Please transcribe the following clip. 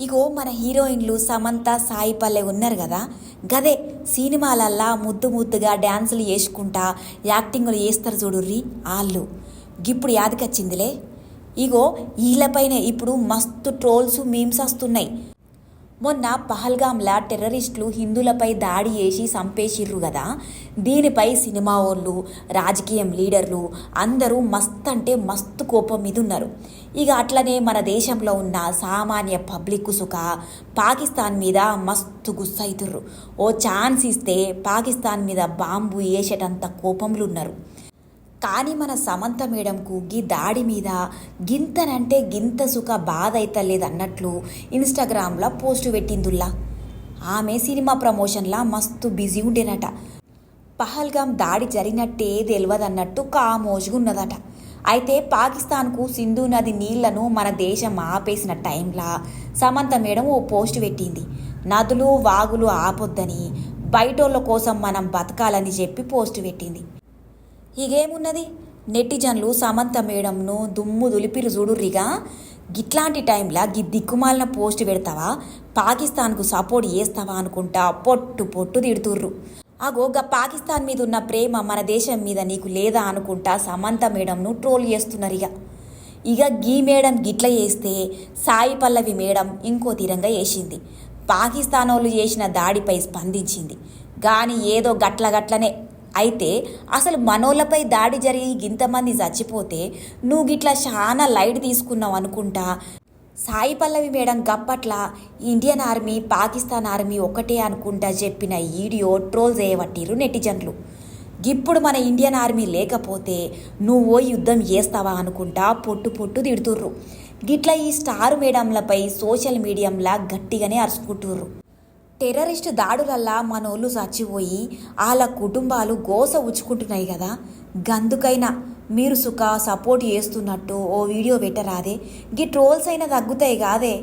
ఇగో మన హీరోయిన్లు సమంత సాయి పల్లె ఉన్నారు కదా? గదే సినిమాలల్లా ముద్దు ముద్దుగా డ్యాన్సులు వేసుకుంటా యాక్టింగ్లు చేస్తారు చూడుర్రి వాళ్ళు ఇప్పుడు యాదకొచ్చిందిలే. ఇగో వీళ్ళపైన ఇప్పుడు మస్తు ట్రోల్స్ మీమ్స్ వస్తున్నాయి. మొన్న పహల్గామ్లా టెర్రరిస్టులు హిందులపై దాడి చేసి చంపేసిర్రు కదా దీనిపై సినిమా వాళ్ళు రాజకీయం లీడర్లు అందరూ మస్త్ అంటే మస్తు కోపం మీద ఉన్నారు ఇక అట్లనే మన దేశంలో ఉన్న సామాన్య పబ్లిక్ సుఖ పాకిస్తాన్ మీద మస్తు గుస్సైతుర్రు ఓ ఛాన్స్ ఇస్తే పాకిస్తాన్ మీద బాంబు వేసేటంత కోపంలో ఉన్నారు కానీ మన సమంత మేడంకు గీ దాడి మీద గింతనంటే గింత సుఖ బాధ అయితలేదు అన్నట్లు ఇన్స్టాగ్రామ్లో పోస్ట్ పెట్టిందుల్లా. ఆమె సినిమా ప్రమోషన్లా మస్తు బిజీ ఉండేనట. పహల్గాం దాడి జరిగినట్టే తెలియదన్నట్టు కామోజుగా ఉన్నదట అయితే పాకిస్తాన్కు సింధు నది నీళ్ళను మన దేశం ఆపేసిన టైంలా సమంత మేడం ఓ పోస్ట్ పెట్టింది. నదులు వాగులు ఆపొద్దని బయటోళ్ళ కోసం మనం బతకాలని చెప్పి పోస్ట్ పెట్టింది. ఇగేమున్నది? నెటిజన్లు సమంత మేడంను దుమ్ము దులిపిరు చూడుర్రిగా. గిట్లాంటి టైంలో గి దిక్కుమాలిన పోస్ట్ పెడతావా? పాకిస్తాన్కు సపోర్ట్ చేస్తావా అనుకుంటా పొట్టు పొట్టు తిడుతుర్రు. అగో గా పాకిస్తాన్ మీద ఉన్న ప్రేమ మన దేశం మీద నీకు లేదా అనుకుంటా సమంత మేడంను ట్రోల్ చేస్తున్నారు ఇక గీ మేడం గిట్ల చేస్తే సాయి పల్లవి మేడం ఇంకో తీరంగా వేసింది పాకిస్తాన్ వాళ్ళు చేసిన దాడిపై స్పందించింది. కానీ ఏదో గట్ల గట్లనే అయితే అసలు మనోళ్ళపై దాడి జరిగి ఇంతమంది చచ్చిపోతే నువ్వు గిట్లా చాలా లైట్ తీసుకున్నావు అనుకుంటా? సాయి పల్లవి మేడం గప్పట్ల ఇండియన్ ఆర్మీ పాకిస్తాన్ ఆర్మీ ఒకటే అనుకుంటా చెప్పిన వీడియో ట్రోల్ చేయబట్టిరు నెటిజన్లు. ఇప్పుడు మన ఇండియన్ ఆర్మీ లేకపోతే నువ్వు యుద్ధం చేస్తావా అనుకుంటా పొట్టు పొట్టు తిడుతుర్రు. గిట్ల ఈ స్టార్ మేడంలపై సోషల్ మీడియంలా గట్టిగానే అరుచుకుంటుర్రు. టెర్రరిస్ట్ దాడులల్లా మనోళ్ళు చచ్చిపోయి వాళ్ళ కుటుంబాలు గోస ఉచ్చుకుంటున్నాయి కదా గందుకైనా మీరు సుఖ సపోర్ట్ చేస్తున్నట్టు ఓ వీడియో పెట్టరాదే. గి ట్రోల్స్ అయినా తగ్గుతాయి కాదే.